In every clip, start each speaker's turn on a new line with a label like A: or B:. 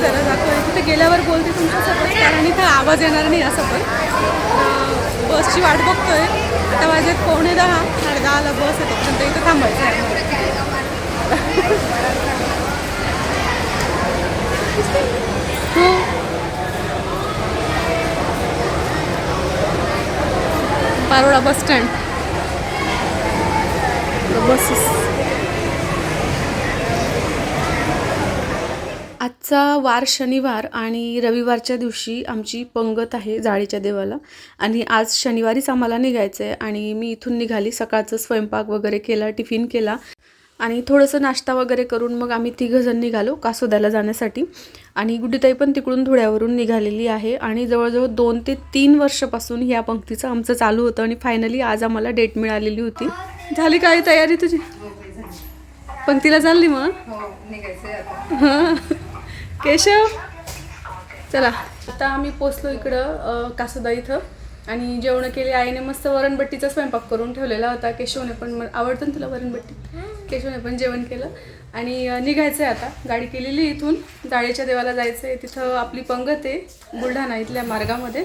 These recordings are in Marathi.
A: जरा जातो आहे तिथे गेल्यावर बोलते तुमच्यासोबत कारण इथं आवाज येणार नाही असं पण. बसची वाट बघतोय. आता वाजत पावणे दहा. साडे दहाला बस येते पण इथं थांबायचं आहे. Paroda bus stand. बसेस आजचा वार शनिवार आणि रविवारच्या दिवशी आमची पंगत आहे जाळीच्या देवाला. आणि आज शनिवारीच आम्हाला निघायचं आहे आणि मी इथून निघाली सकाळचं स्वयंपाक वगैरे केला टिफिन केला. आणि थोडंसं नाश्ता वगैरे करून मग आम्ही तिघंजण निघालो कासोद्याला जाण्यासाठी. आणि गुड्डीताई पण तिकडून धुळ्यावरून निघालेली आहे आणि जवळजवळ दोन ते तीन वर्षापासून ह्या पंक्तीचं आमचं चालू होतं आणि फायनली आज आम्हाला डेट मिळालेली होती. झाली काय तयारी तुझी? पंक्तीला चालली मग? हां. केशव चला. आता आम्ही पोचलो इकडं कासोदा इथं. आणि जेवण केली आईने मस्त वरणबट्टीचा स्वयंपाक करून ठेवलेला होता. केशवने पण मग आवडतं ना तुला वरणबट्टी? केशवने पण जेवण केलं. आणि निघायचं आहे आता. गाडी केलेली इथून. जाळीच्या देवाला जायचं आहे तिथं आपली पंगत आहे बुलढाणा इथल्या मार्गामध्ये.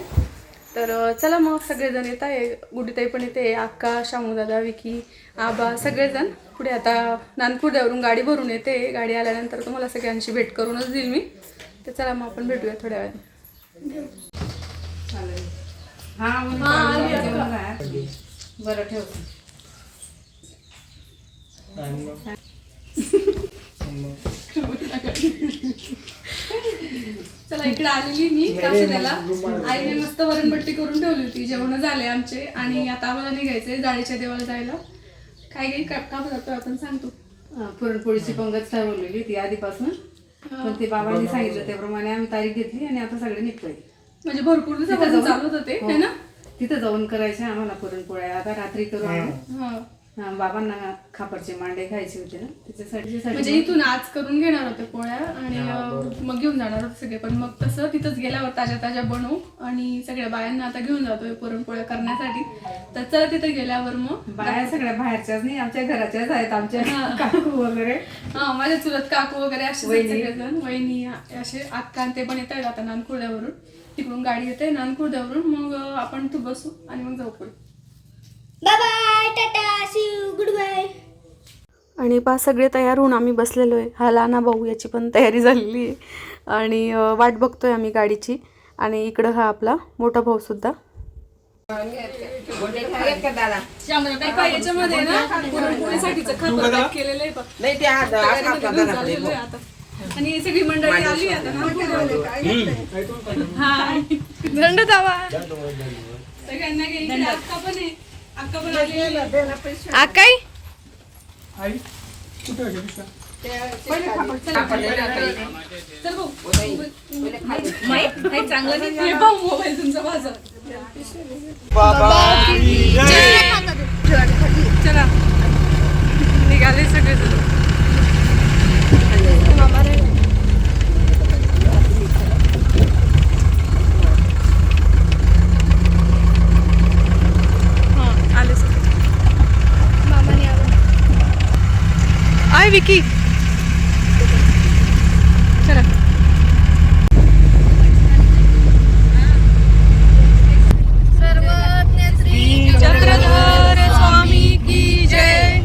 A: तर चला मग. सगळेजण येत आहे गुडीताई पण येते अक्का शामूदादा विकी आबा सगळेजण. पुढे आता नानकुर्द्यावरून गाडी भरून येते. गाडी आल्यानंतर तुम्हाला सगळ्यांशी भेट करूनच देईल मी. तर चला मग आपण भेटूया थोड्या वेळाने.
B: हा आली बरं ठेवतो.
A: चला इकडे आलेली मी कासऱ्याला आईने मस्त वरणबट्टी करून ठेवली होती. जेवण झाले आमचे. आणि आता आम्हाला निघायचंय जाळीच्या देवाला जायला. काय काही का जातोय आपण सांगतो.
B: अं, पुरणपोळीची पंगत ठरवलेली ती आधीपासून. पण ते बाबांनी सांगितलं त्याप्रमाणे आम्ही तारीख घेतली आणि आता सगळे निघतोय.
A: म्हणजे भरपूर दिवसापासून चालू होतं ते है. ना?
B: तिथं जाऊन करायचे आम्हाला पुरणपोळ्या. आता रात्री करू आम्ही.
A: हा.
B: हा, बाबांना खापरचे मांडे खायचे होते ना त्याच्यासाठी
A: म्हणजे इथून आज करून घेणार होते पोळ्या आणि मग घेऊन जाणार होते सगळे पण मग तसं तिथंच गेल्यावर ताज्या ताज्या बनवू आणि सगळ्या बायांना आता घेऊन जातोय पुरणपोळ्या करण्यासाठी. तर चला तिथे गेल्यावर मग
B: बाया सगळ्या बाहेरच्याच नाही आमच्या घराच्याच आहेत आमच्या काकू वगैरे.
A: हा माझ्या चुलत काकू वगैरे असे सगळेजण. वहिनी असे अक्का ते पण येत आहेत आता नानकुर्ड्यावरून तिकडून गाडी येते नानकुर्ड्यावरून मग आपण तू बसू आणि मग जाऊ पुढे.
C: Bye bye tata see you goodbye
A: आणि पा सगळे तयार होऊन आम्ही बसलेलो आहे हा लहाना भाऊ याची पण तयारी झालेली आहे. आणि वाट बघतोय आम्ही गाडीची. आणि इकडं हा आपला मोठा भाऊ सुद्धा. आता. आणि सगळी मंडळी आली आता ना दंड दावा सगळ्यांना इकडे अक्का पण आहे अक्का पण आली आहे.
C: आकाई
A: चल भाऊ. हे भाऊ मोबाईल तुमचा माझा चला निघाले सगळे आले सगळे आय विकी. चला. चक्रधर स्वामी की जय.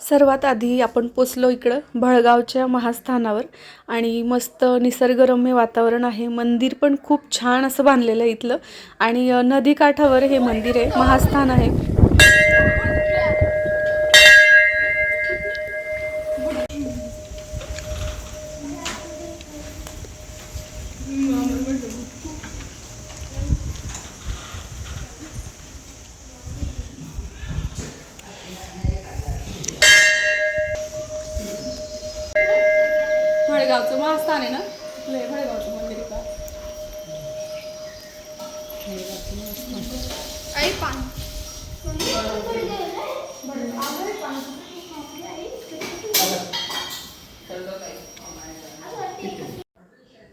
A: सर्वात आधी आपण पोचलो इकडं भळगावच्या महास्थानावर. आणि मस्त निसर्गरम्य वातावरण आहे. मंदिर पण खूप छान असं बांधलेलं आहे इथलं. आणि नदीकाठावर हे मंदिर आहे महास्थान आहे.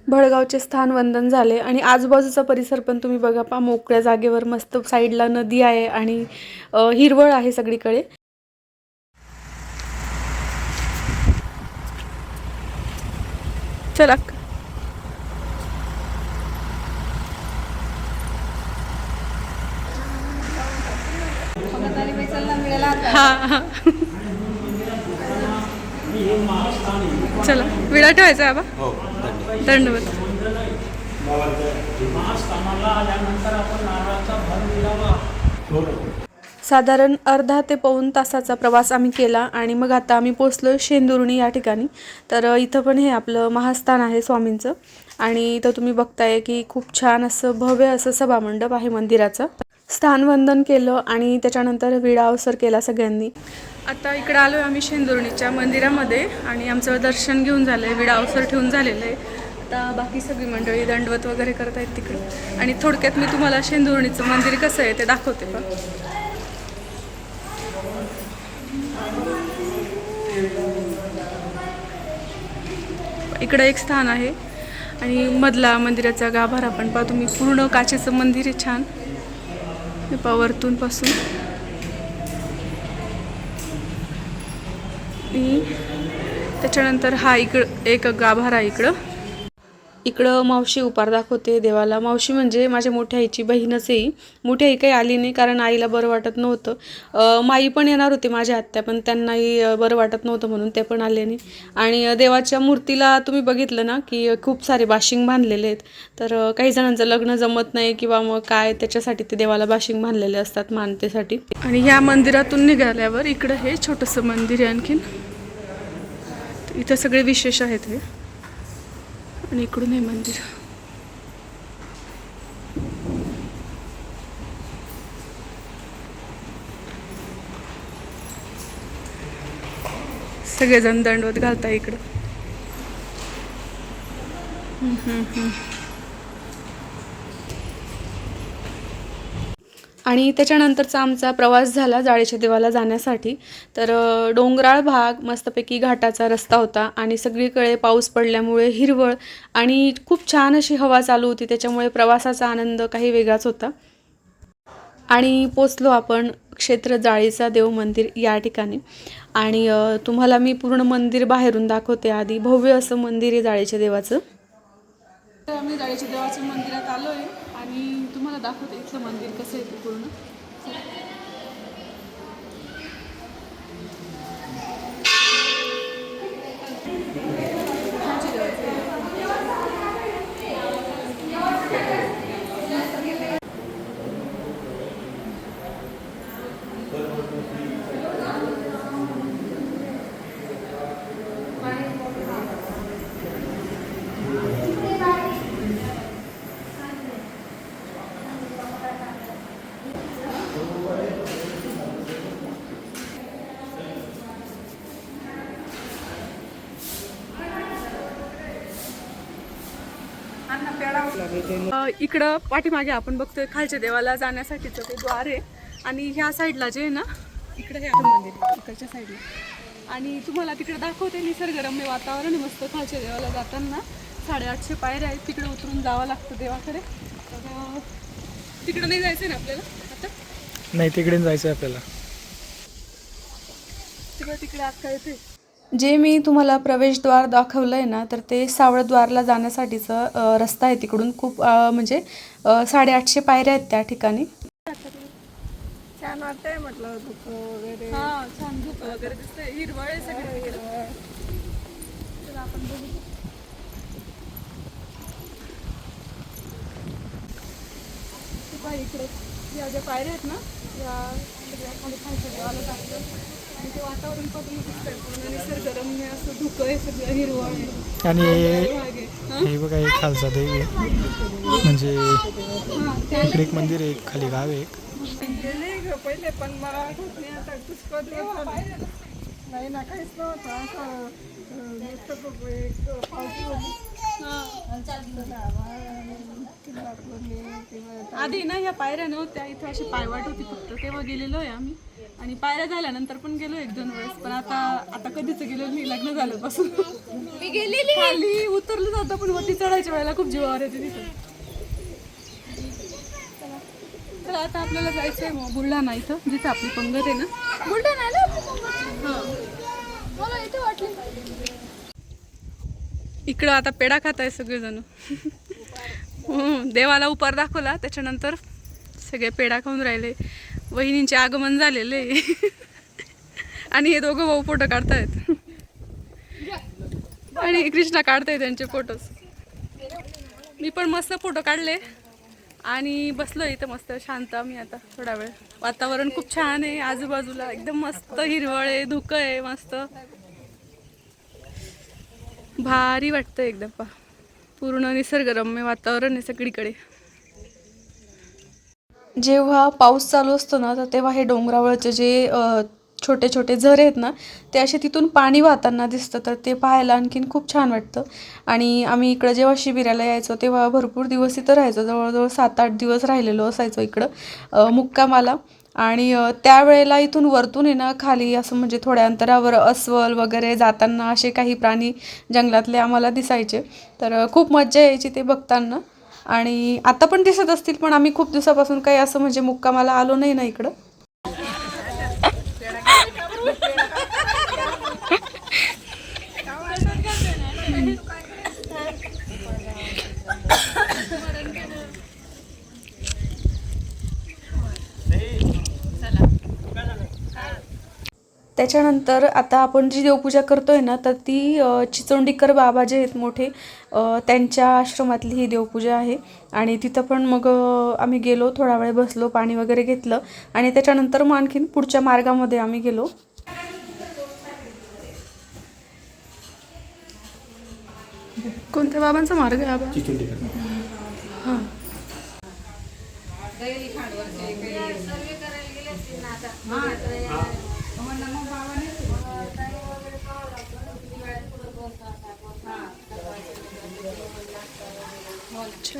A: भळगावचे स्थान वंदन झाले आणि आजूबाजूचा परिसर पण तुम्ही बघा पा मोकळ्या जागेवर मस्त साईडला नदी आहे आणि हिरवळ आहे सगळीकडे. चला
B: पंगत आली बाई चल ना मिळाला आता.
A: हा हा विडा ठेवायचा आहे बा
D: हो
A: साधारण अर्धा ते पाऊण तासाचा प्रवास आम्ही केला आणि मग आता आम्ही पोचलो शेंदुर्णी या ठिकाणी. तर इथं पण हे आपलं महास्थान आहे स्वामींचं आणि इथं तुम्ही बघताय की खूप छान असं भव्य असं सभामंडप आहे मंदिराचं. स्थानवंदन केलं आणि त्याच्यानंतर विडा अवसर केला सगळ्यांनी. आता इकडं आलो आहे आम्ही शेंदुर्णीच्या मंदिरामध्ये आणि आमचं दर्शन घेऊन झालं आहे विडा अवसर ठेवून झालेलं आहे आता बाकी सगळी मंडळी दंडवत वगैरे करत आहेत तिकडे. आणि थोडक्यात मी तुम्हाला शेंदुर्णीचं मंदिर कसं आहे ते दाखवते पण इकडं एक स्थान आहे. आणि मधला मंदिराचा गाभारा पण पाहतो मी पूर्ण काचेचं मंदिर आहे छान. हे वरतून पासून. आणि त्याच्यानंतर हा इकडं एक गाभारा आहे इकडं. इकडं मावशी उपार दाखवते देवाला. मावशी म्हणजे माझ्या मोठ्या आईची बहीणच आहे. मोठी आई काही आली नाही कारण आईला बरं वाटत नव्हतं. माई पण येणार होती माझ्या आत्या पण त्यांनाही बरं वाटत नव्हतं म्हणून ते पण आले नाही. आणि देवाच्या मूर्तीला तुम्ही बघितलं ना की खूप सारे बाशिंग बांधलेले आहेत. तर काही जणांचं लग्न जमत नाही किंवा मग काय त्याच्यासाठी ते देवाला बाशिंग बांधलेले असतात मानतेसाठी. आणि ह्या मंदिरातून निघाल्यावर इकडं हे छोटंसं मंदिर आहे आणखीन. इथं सगळे विशेष आहेत हे. आणि इकडून हे मंदिर. सगळेजण दंडवत घालता इकडं. आणि त्याच्यानंतरचा आमचा प्रवास झाला जाळीच्या देवाला जाण्यासाठी. तर डोंगराळ भाग मस्तपैकी घाटाचा रस्ता होता आणि सगळीकडे पाऊस पडल्यामुळे हिरवळ आणि खूप छान अशी हवा चालू होती त्याच्यामुळे प्रवासाचा आनंद काही वेगळाच होता. आणि पोचलो आपण क्षेत्र जाळीचा देव मंदिर या ठिकाणी. आणि तुम्हाला मी पूर्ण मंदिर बाहेरून दाखवते आधी. भव्य असं मंदिर आहे जाळीच्या देवाचं. तर आम्ही जाळ्याच्या देवाच्या मंदिरात आलो आहे आणि तुम्हाला दाखवते इथलं मंदिर कसं आहे ते पूर्ण अ, इकडं पाठीमागे आपण बघतोय खालच्या देवाला जाण्यासाठीचं ते द्वार आहे. आणि ह्या साईडला जे आहे ना इकडे हे आहे मंदिर इकडच्या साईडला. आणि तुम्हाला तिकडे दाखवते निसर्गरम्य वातावरण मस्त खालच्या देवाला जाताना. साडेआठशे पायऱ्या आहेत तिकडे उतरून जावं लागतं देवाकडे. तर तिकडं नाही जायचं ना आपल्याला? आता?
E: नाही तिकडे जायचं आपल्याला.
A: तिकडे तिकडे आता येते जे मी तुम्हाला प्रवेशद्वार दाखवलं आहे ना तर ते सावळद्वारला जाण्यासाठीचं रस्ता आहे तिकडून खूप म्हणजे साडेआठशे पायऱ्या आहेत त्या ठिकाणी
B: छान वाटतंय म्हटलं दुःख वगैरे
A: हा छान धूप वगैरे दिसतंय हिरवळ आहे सगळं चला आपण बघू ते पहा इकडे या ज्या पायऱ्या आहेत ना या सगळ्या खाली आणि ते वातावरण दिसतंय. पूर्ण निसर्गरम्य असं धुकं आहे सगळं हिरवळ आहे.
E: आणि.
A: हा?
E: हे? बघा एक खालचा देव आहे. म्हणजे इकडे एक मंदिर आहे एक खाली गाव आहे. एक
B: गेले ग पहिले पण मला आठवत नाही आता. पुष्कळ दिवस झाले. नाही ना काहीच नव्हतं. असं अं, नुसतं बघ, एक पावती होती. किल्ला कोणी किंवा
A: आधी ना ह्या पायऱ्या नव्हत्या. इथे अशी पायवाट होती फक्त. तेव्हा गेलेलो आहे आम्ही. आणि पायऱ्या झाल्यानंतर पण गेलो एक दोन वेळेस पण आता आता कधीच गेलो नाही लग्न झाल्यापासून. मी गेलेली. खाली उतरलं जातं पण वरती चढायच्या वेळेला खूप जीवावर येते तिथं. तर आता आपल्याला जायचं आहे बुलढाणा इथं जिथं आपली पंगत आहे ना.
C: बुलढाणा मला इथे वाटलं.
A: इकडं आता पेढा खात आहे सगळेजण. हं, देवाला उपार दाखवला त्याच्यानंतर सगळे पेढा खाऊन राहिले. वहिनींचे आगमन झालेले. आणि हे दोघं भाऊ फोटो काढतायत. आणि कृष्णा काढताय त्यांचे फोटोज मी पण मस्त फोटो काढले. आणि बसलो इथं मस्त शांत मी आता थोडा वेळ. वातावरण खूप छान आहे आजूबाजूला एकदम मस्त हिरवळ आहे धुकं आहे मस्त. भारी वाटतं एकदम पूर्ण निसर्गरम्य वातावरण आहे सगळीकडे. जेव्हा पाऊस चालू असतो ना तर तेव्हा हे डोंगरावरचे जे छोटे छोटे झरे आहेत ना ते असे तिथून पाणी वाहताना दिसतं. तर ते पाहायला आणखीन खूप छान वाटतं. आणि आम्ही इकडं जेव्हा शिबिराला यायचो तेव्हा भरपूर दिवस इथं राहायचो. जवळजवळ सात आठ दिवस राहिलेलो असायचो इकडं मुक्कामाला. आणि त्यावेळेला इथून वरतून आहे ना खाली असं म्हणजे थोड्या अंतरावर अस्वल वगैरे जाताना असे काही प्राणी जंगलातले आम्हाला दिसायचे. तर खूप मज्जा यायची ते बघताना. आणि आता पण दिसत असतील पण आम्ही खूप दिवसापासून काही असं म्हणजे मुक्कामाला आलो नाही ना इकडं. त्याच्यानंतर आता आपण जी देवपूजा करतोय ना तर ती चिचोंडीकर बाबा जे आहेत मोठे त्यांच्या आश्रमातली ही देवपूजा आहे. आणि तिथं पण मग आम्ही गेलो थोडा वेळ बसलो पाणी वगैरे घेतलं. आणि त्याच्यानंतर मग आणखीन पुढच्या मार्गामध्ये आम्ही गेलो. कोणत्या बाबांचा मार्ग आहे बाबा? हां. अच्छा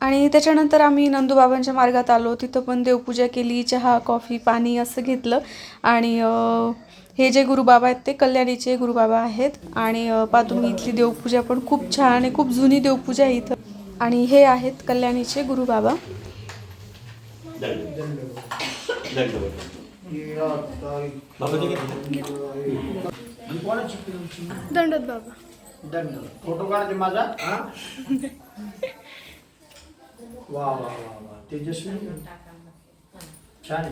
A: आणि त्याच्यानंतर आम्ही नंदूबाबांच्या मार्गात आलो. तिथं पण देवपूजा केली चहा कॉफी पाणी असं घेतलं. आणि हे जे गुरुबाबा आहेत ते कल्याणीचे गुरुबाबा आहेत. आणि पातुमी तुम्ही इथली देवपूजा पण खूप छान आहे खूप जुनी देवपूजा आहे इथं. आणि हे आहेत कल्याणीचे गुरुबाबा दंडत बाबा.
D: दंड फोटो काढते माझा? हा? वा वा वा वा. तेजस्वी? छान.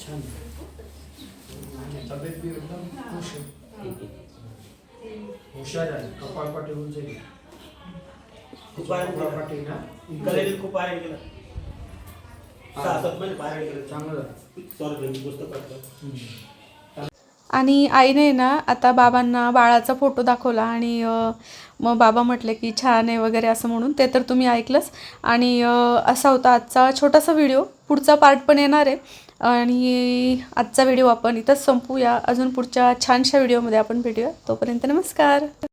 D: छान. तब्येत बी एकदम खुश आहे. हुशार आहे. कपाळपाटी उंच आहे.
F: खूप पारायण केलं.
D: कपाळपाटी ना?
F: कलेने खूप पारायण केलं. सहा सात महिने पारायण केलं.
D: चांगलं. आहे.
F: सॉरी घरी पुस्तक वाचलं
D: हम्म.
A: आणि आईने ना आता बाबांना बाळाचा फोटो दाखवला आणि अ, मग बाबा म्हटले की छान आहे वगैरे असं म्हणून ते तर तुम्ही ऐकलंच. आणि अ, असा होता आजचा छोटासा व्हिडिओ पुढचा पार्ट पण येणार आहे. आणि आजचा व्हिडिओ आपण इथंच संपूया. अजून पुढच्या छानशा व्हिडिओमध्ये आपण भेटूया. तोपर्यंत नमस्कार.